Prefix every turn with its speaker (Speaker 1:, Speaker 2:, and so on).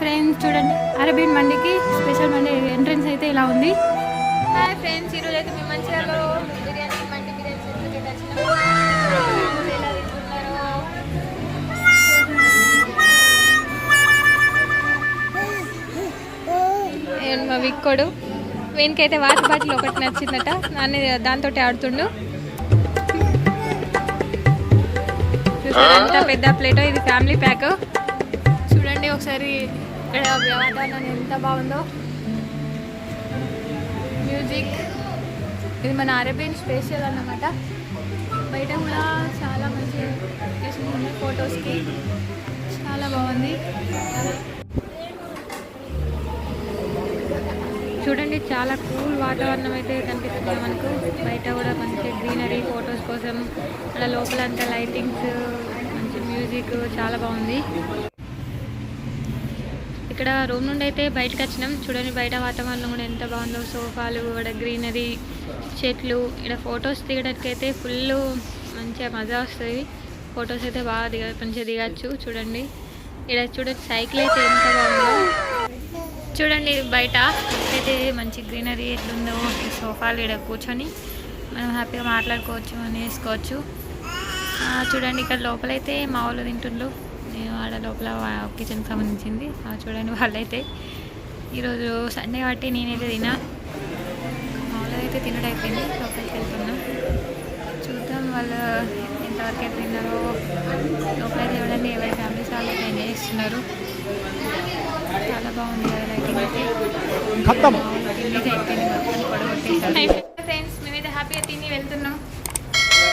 Speaker 1: Friends చూడండి. అరబిన్ మండికి special మండి entrance అయితే ఇలా ఉంది. హాయ్ ఫ్రెండ్స్ ఈరోజు అయితే మేము మంచిర్యాలలో బిర్యానీ మండి బిర్యానీ. అండ్ మా విక్కోడు? వీనికైతే వాటర్ బాటిల్ ఒకటి నచ్చిందట. నాన్న దాంతో ఆడుతుండు. ఎంత పెద్ద ప్లేటో? ఇది ఫ్యామిలీ ప్యాక్ ఒకసారి ఇక్కడ వాతావరణం ఎంత బాగుందో. మ్యూజిక్. ఇది మన అరేబియన్ స్పెషల్ అన్నమాట. బయట కూడా చాలా మంచి లొకేషన్ ఉన్నాయి ఫొటోస్కి. చాలా బాగుంది. చూడండి చాలా కూల్ వాతావరణం అయితే కనిపిస్తుంది మనకు. బయట కూడా మంచి గ్రీనరీ ఫొటోస్ కోసం అలా లోపల అంతా లైటింగ్స్ మంచి మ్యూజిక్ చాలా బాగుంది. ఇక్కడ రూమ్ నుండి అయితే బయటకు వచ్చినాం. చూడండి బయట వాతావరణం కూడా ఎంత బాగుందో. సోఫాలు ఇక్కడ గ్రీనరీ చెట్లు ఇక్కడ ఫొటోస్ దిగడానికి అయితే ఫుల్ మంచిగా మజా వస్తుంది. ఫొటోస్ అయితే బాగా దిగ మంచిగా దిగచ్చు. చూడండి. ఇక్కడ చూడండి సైకిల్ అయితే ఎంత బాగుందో. చూడండి బయట అయితే మంచి గ్రీనరీ ఎట్లుందో. సోఫాలు ఇక్కడ కూర్చొని మనం హ్యాపీగా మాట్లాడుకోవచ్చు అని వేసుకోవచ్చు చూడండి ఇక్కడ లోపలైతే మా వాళ్ళు తింటుండ్రు. ఆడ లోపల కిచెన్కి సంబంధించింది. ఆ, చూడండి వాళ్ళైతే ఈరోజు సండే కాబట్టి నేనైతే తినా. మా వాళ్ళైతే తినడం అయిపోయింది. లోపలికి వెళ్తున్నా. చూద్దాం వాళ్ళు ఎంతవరకు అయితే తిన్నారో లోపలైతే చూడండి ఎవరి ఫ్యామిలీస్ వాళ్ళు అయితే ఎంజాయ్ చేస్తున్నారు. చాలా బాగుంది కదా లైటింగ్ అయితే. అయిపోయింది. మొత్తం